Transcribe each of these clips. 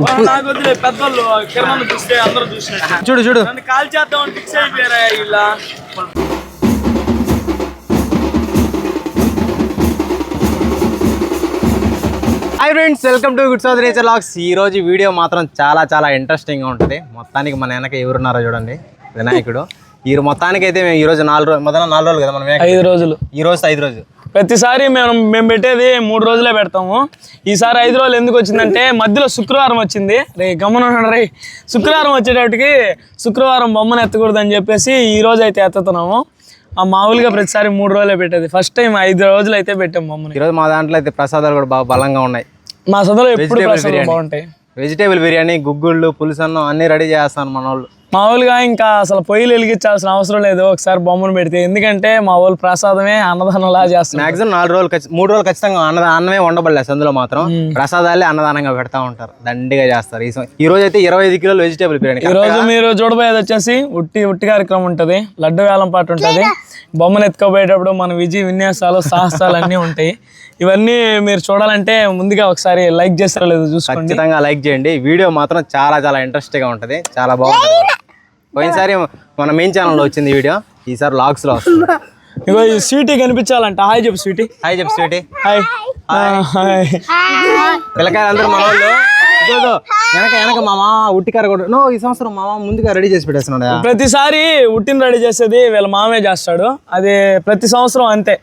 నాకు వద్దులే పెద్దోళ్ళు కిరణ్ చూస్తే అందరూ చూసినట్టు. చూడు చూడు. నన్ను కాల్ చేద్దామని ఫిక్స్ అయిపోయారా ఇలా hi friends welcome to good south nature locks ఈ రోజు వీడియో మాత్రం చాలా చాలా ఇంట్రెస్టింగ్గా ఉంటుంది. మొత్తానికి మన వెనక ఎవరున్నారో చూడండి వినాయకుడు. ఈ మొత్తానికి అయితే మేము ఈ రోజు నాలుగు రోజులు మొదల నాలుగు రోజులు కదా మనం. ఐదు రోజులు. ఈ రోజు ఐదు రోజు ప్రతిసారి మేము మేము పెట్టేది మూడు రోజులే పెడతాము. ఈసారి ఐదు రోజులు ఎందుకు వచ్చిందంటే మధ్యలో శుక్రవారం వచ్చింది. రే గమనం రే శుక్రవారం వచ్చేటప్పటికి శుక్రవారం బొమ్మను ఎత్తకూడదని చెప్పేసి ఈ రోజు అయితే ఎత్తుతున్నాము. ఆ మామూలుగా ప్రతిసారి మూడు రోజులే పెట్టేది. ఫస్ట్ టైం ఐదు రోజులు అయితే పెట్టాం బొమ్మని. ఈ రోజు మా దాంట్లో అయితే ప్రసాదాలు కూడా బాగా బలంగా ఉన్నాయి. మా సొంతలో ఎప్పుడు. బాగుంటాయి. వెజిటేబుల్ బిర్యానీ గుగ్గుళ్ళు పులుసు అన్నం అన్ని రెడీ చేస్తాను మన వాళ్ళు మామూలుగా ఇంకా అసలు పొయ్యిలు వెలిగించాల్సిన అవసరం లేదు. ఒకసారి బొమ్మను పెడితే. ఎందుకంటే మా వాళ్ళు ప్రసాదమే అన్నదానంలా చేస్తున్నారు. మాక్సిమం నాలుగు రోజులు మూడు రోజులు ఖచ్చితంగా అన్న అన్నమే ఉండబడలేదు అందులో మాత్రం ప్రసాదాలే అన్నదానంగా పెడతా ఉంటారు. దండిగా చేస్తారు. ఈ ఈ రోజు అయితే ఇరవై ఐదు కిలోలు వెజిటేబుల్ బిర్యానీ. ఈ రోజు మీరు చూడబోయేది వచ్చేసి ఉట్టి ఉట్టి కార్యక్రమం ఉంటది. లడ్డు వేలం పాట ఉంటది. బొమ్మను ఎత్తుకోబోయేటప్పుడు మన విజయ విన్యాసాలు సాహసాలు అన్నీ ఉంటాయి. ఇవన్నీ మీరు చూడాలంటే ముందుగా ఒకసారి లైక్ చేస్తారో లేదో చూసుకోండి. ఖచ్చితంగా లైక్ చేయండి. వీడియో మాత్రం చాలా చాలా ఇంట్రెస్ట్గా ఉంటది. చాలా బాగుంటుంది. పోయినసారి మన మెయిన్ ఛానల్లో వచ్చింది ఈ వీడియో ఈసారి లాగ్స్లో వస్తుంది. ఇగో ఈ స్వీటీ కనిపించాలంట. హాయ్ చెప్పు స్వీటీ. హాయ్ చెప్పు స్వీటీ. హాయ్. హాయ్. పిల్లకాయలు అందరూ మన వాళ్ళు వెనక వెనక మామ ఉట్టికార కూడా నో ఈ సంవత్సరం మామ ముందుగా రెడీ చేసి పెట్టేస్తున్నాడు? ప్రతిసారి ఉట్టిని రెడీ చేసేది వీళ్ళ మామే చేస్తాడు. అది ప్రతి సంవత్సరం అంతే.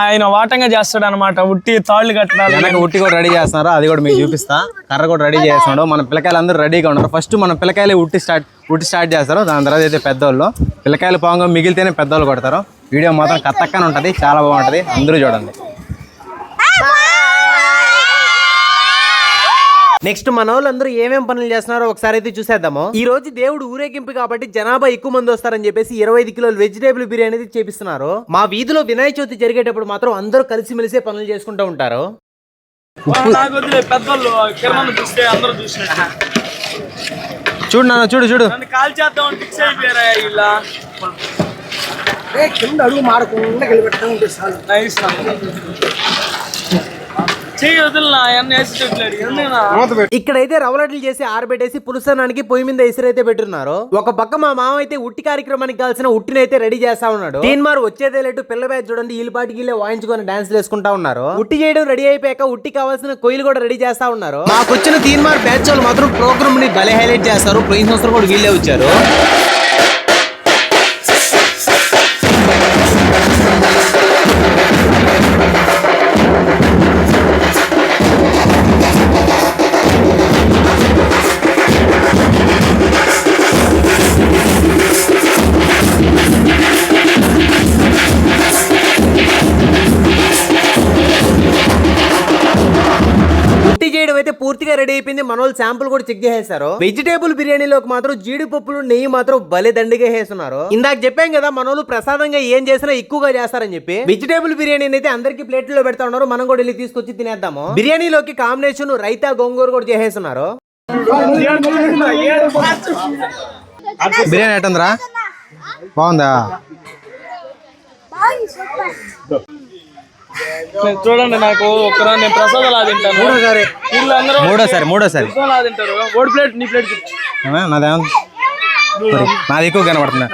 ఆయన వాటంగా చేస్తాడు అనమాట ఉట్టి తాళ్ళు కట్టడాలు వెనక ఉట్టి కూడా రెడీ చేస్తున్నారు? అది కూడా మీకు చూపిస్తా. కర్ర కూడా రెడీ చేస్తున్నాడు. మన పిల్లకాయలు అందరూ రెడీగా ఉన్నారు. ఫస్ట్ మన పిల్లకాయలు ఉట్టి స్టార్ట్ ఉట్టి స్టార్ట్ చేస్తారు. దాని తర్వాత అయితే పెద్దోళ్ళు. పిల్లకాయలు పాంగ మిగిలితేనే పెద్దోళ్ళు కొడతారు. వీడియో మాత్రం కత్తక్కన ఉంటుంది. చాలా బాగుంటుంది. అందరూ చూడండి. నెక్స్ట్ మన వాళ్ళందరూ ఏమేం పనులు చేస్తున్నారో ఒకసారి అయితే చూసేద్దాము. ఈ రోజు దేవుడు ఊరేగింపు కాబట్టి జనాభా ఎక్కువ మంది వస్తారని చెప్పేసి ఇరవై ఐదు కిలోలు వెజిటేబుల్ బిర్యానీ అయితే చేపిస్తున్నారు. మా వీధిలో వినాయక చవితి జరిగేటప్పుడు మాత్రం అందరూ కలిసిమెలిసే పనులు చేసుకుంటూ ఉంటారు. నాకు వద్దులే పెద్దోళ్ళు కిరణ్ చూస్తే అందరూ చూసినట్టు. చూడు నాన్న చూడు చూడు. నన్ను కాల్ చేద్దామని ఫిక్స్ అయిపోయారా ఇలా కింద అడుగు మాడకుండా నైస్ ఇక్కడైతే రవలడ్లు చేసి ఆరబెట్టేసి పులుసనానికి పొయ్యి మీద ఇసురైతే పెట్టున్నారు. ఒక పక్క మా మామ అయితే ఉట్టి కార్యక్రమానికి కావాల్సిన ఉట్టినైతే రెడీ చేస్తా ఉన్నాడు. తీన్ మారు వచ్చేదే లేటు పిల్ల బ్యాచ్ చూడండి వీళ్ళ పాటికి వీళ్ళే వాయించుకొని డాన్స్ వేసుకుంటా ఉన్నారు. ఉట్టి చేయడం రెడీ అయిపోయాక ఉట్టి కావాల్సిన కొయ్యలు కూడా రెడీ చేస్తా ఉన్నారు. మాకు వచ్చిన తీన్ మార్ బ్యాచ్ వాళ్ళు మాత్రం ప్రోగ్రామ్ని భలే హైలైట్ చేస్తారు. పోయిన సంవత్సరం కూడా వీళ్ళే వచ్చారు. పూర్తిగా రెడీ అయిపోయింది. మన వాళ్ళు శాంపుల్ కూడా చెక్ చేసేసారు. వెజిటేబుల్ బిర్యానీలోకి మాత్రం జీడిపప్పులు నెయ్యి మాత్రం భలే దండిగా వేస్తున్నారు. ఇందాక చెప్పాం కదా మన వాళ్ళు ప్రసాదంగా ఏం చేసినా ఎక్కువగా చేస్తారని చెప్పి. వెజిటేబుల్ బిర్యానీ అయితే అందరికి ప్లేట్లో పెడతా ఉన్నారు. మనం కూడా వెళ్ళి తీసుకొచ్చి తినేద్దాము. బిర్యానీలోకి కాంబినేషన్ రైతా గోంగూర కూడా చేసేస్తున్నారు. బిర్యానీ ఎట్టుందిరా? బాగుందా? చూడండి నాకు ఒక్కరా నేను ప్రసాదాలు అది తింటాను. మూడోసారి. వీళ్ళు అందరూ మూడోసారి మూడోసారి. ప్రసాదాలు అది తింటారు. ఓడి ప్లేట్ నీ ప్లేట్ ఏమే? నాదేమో మరి నాది ఎక్కువ కనబడుతుంది?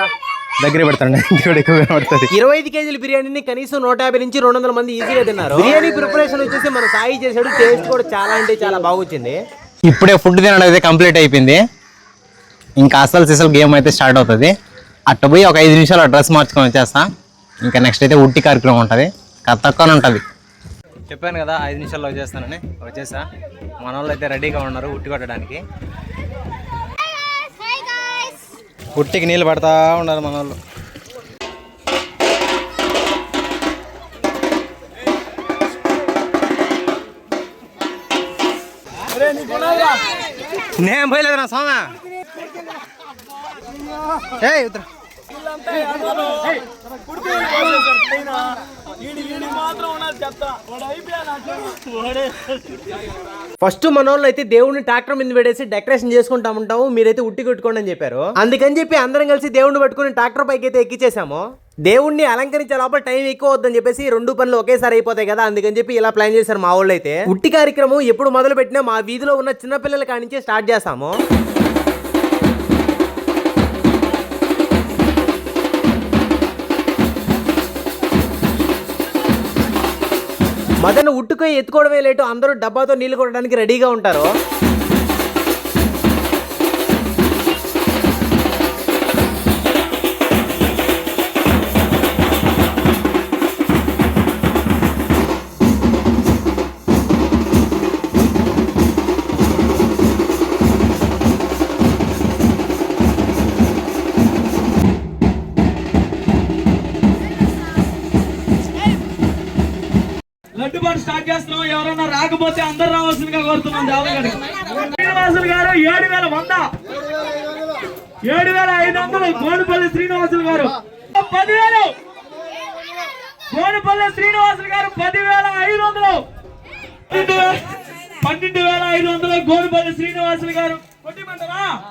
దగ్గర పెడతాండి ఎక్కువ కనబడుతుంది. ఇరవై ఐదు కేజీల బిర్యానీని కనీసం నూట యాభై నుంచి రెండు వందల మంది ఈజీగా తిన్నారు. బిర్యానీ ప్రిపరేషన్ వచ్చేసి మన సాయి చేసాడు టేస్ట్ కూడా చాలా అంటే చాలా బాగొచ్చింది. ఇప్పుడే ఫుడ్ తినడం అయితే కంప్లీట్ అయిపోయింది. ఇంకా అసలు సిసలు గేమ్ అయితే స్టార్ట్ అవుతుంది. అట్ట పోయి ఒక ఐదు నిమిషాలు డ్రెస్ మార్చుకొని వచ్చేస్తా. ఇంకా నెక్స్ట్ అయితే ఉట్టి కార్యక్రమం ఉంటుంది. కథ తక్కువ ఉంటుంది చెప్పాను కదా ఐదు నిమిషాల్లో వచ్చేస్తానని. వచ్చేసా? మన వాళ్ళు అయితే రెడీగా ఉన్నారు ఉట్టి కొట్టడానికి. ఉట్టికి నీళ్ళు పడతా ఉన్నారు మన వాళ్ళు నేను పోయలేదు నా సోమ ఏ ఉత్తర. ఫస్ట్ మన వాళ్ళు అయితే దేవుడిని ట్రాక్టర్ మీద పెడేసి డెకరేషన్ చేసుకుంటా ఉంటాము. మీరైతే ఉట్టి కొట్టుకోండి అని చెప్పారు. అందుకని చెప్పి అందరం కలిసి దేవుడిని పట్టుకుని ట్రాక్టర్ పైకి అయితే ఎక్కించేసాము దేవుణ్ణి అలంకరించే లోపల టైం ఎక్కువ వద్దని చెప్పేసి రెండు పనులు ఒకేసారి అయిపోతాయి కదా. అందుకని చెప్పి ఇలా ప్లాన్ చేశారు మా వాళ్ళు అయితే ఉట్టి కార్యక్రమం ఎప్పుడు మొదలు పెట్టినా మా వీధిలో ఉన్న చిన్న పిల్లల కాడి నుంచే స్టార్ట్ చేస్తాము. మదన్ ఉట్టుకొని ఎత్తుకోవడమే లేటు అందరూ డబ్బాతో నీళ్ళు కొట్టడానికి రెడీగా ఉంటారు? చేస్తున్నాం ఎవరన్నా రాకపోతే అందరు రావాల్సిందిగా కోరుతున్నాం దేవగారి శ్రీనివాసులు గారు ఏడు వేల వంద. ఏడు వేల ఐదు వందలు గోడుపల్లి శ్రీనివాసులు గారు. పదివేలు. గోడుపల్లి శ్రీనివాసులు గారు పదివేల ఐదు వందలు. పన్నెండు వేల- పన్నెండు వేల ఐదు వందలు గోడుపల్లి శ్రీనివాసులు గారు. కొట్టిమంటారా?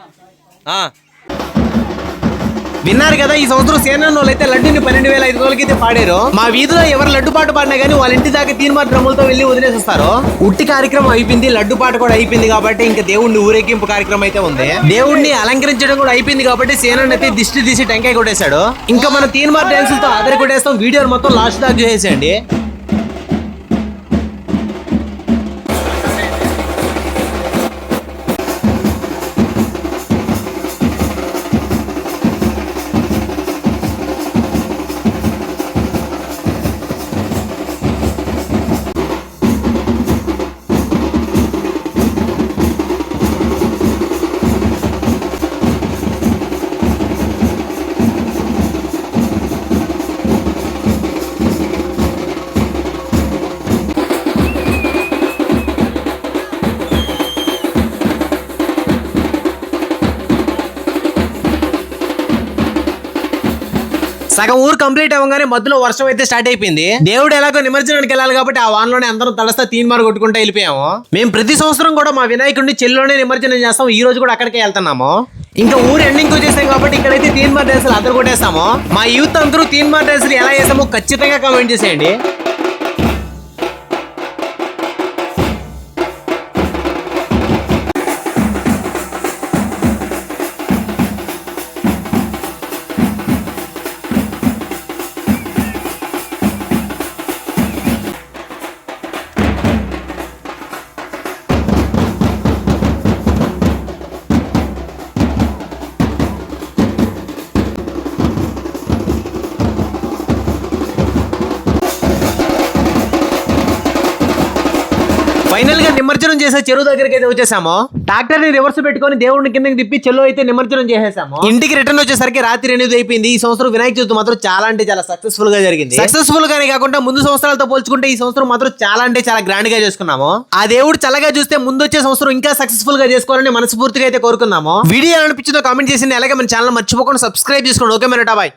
విన్నారు కదా ఈ సంవత్సరం సేనన్న వాళ్ళు అయితే లడ్డుని పన్నెండు వేల ఐదు రోజులకి అయితే పాడారు. మా వీధిలో ఎవరు లడ్డు పాట పాడినా కానీ వాళ్ళ ఇంటి దాకా తీన్మార్ డ్రమ్ములతో వెళ్ళి వదిలేసేస్తారు. ఉట్టి కార్యక్రమం అయిపోయింది లడ్డు పాట కూడా అయిపోయింది కాబట్టి ఇంకా దేవుణ్ణి ఊరేగింపు కార్యక్రమం అయితే ఉంది. దేవుణ్ణి అలంకరించడం కూడా అయిపోయింది కాబట్టి సేనన్న అయితే దిష్టి తీసి టెంకాయ కొట్టేశాడు. ఇంకా మన తీన్మార్ డాన్స్తో ఆధార కొట్టేస్తాం వీడియో మొత్తం లాస్ట్ దాకా చేసేయండి సగం ఊరు కంప్లీట్ అవ్వగానే మధ్యలో వర్షం అయితే స్టార్ట్ అయిపోయింది. దేవుడు ఎలాగో నిమజ్జనానికి వెళ్ళాలి కాబట్టి ఆ వానలోనే అందరం తలస్తా తీన్ మార్ కొట్టుకుంటూ వెళ్ళిపోయాము. మేము ప్రతి సంవత్సరం కూడా మా వినాయకుడిని చెల్లిలోనే నిమజ్జనం చేస్తాం. ఈ రోజు కూడా అక్కడికే వెళ్తున్నాము. ఇంకా ఊరు ఎండింగ్ వచ్చేసాం కాబట్టి ఇక్కడైతే తీన్ మార్ డ్రెస్సులు అద్దరు కొట్టేస్తాము. మా యూత్ అందరూ తీన్ మార్ ఎలా చేసామో ఖచ్చితంగా కామెంట్ చేసేయండి. ఫైనల్గా నిమజ్జనం చేసే చెరువు దగ్గరికి అయితే వచ్చేసాము. ట్రాక్టర్ని రివర్స్ పెట్టుకొని దేవుడిని కిందకి తిప్పి చెల్లు అయితే నిమజ్జనం చేసేసాము. ఇంటికి రిటర్న్ వచ్చేసరికి రాత్రి ఎనిమిది అయిపోయింది. ఈ సంవత్సరం వినాయక చవితి మాత్రం చాలా అంటే చాలా సక్సెస్ఫుల్గా జరిగింది. సక్సెస్ఫుల్ గానే కాకుండా ముందు సంవత్సరాలతో పోల్చుకుంటే ఈ సంవత్సరం మాత్రం చాలా అంటే చాలా గ్రాండ్గా చేసుకున్నాము. ఆ దేవుడు చల్లగా చూస్తే ముందు వచ్చే సంవత్సరం ఇంకా సక్సెస్ఫుల్గా చేసుకోవాలని మనస్ఫూర్తిగా అయితే కోరుకున్నాము వీడియో అనిపించిందో కామెంట్ చేసింది. అలాగే మన ఛానల్ మర్చిపోకుండా సబ్స్క్రైబ్ చేసుకోండి. ఓకే మన బాయ్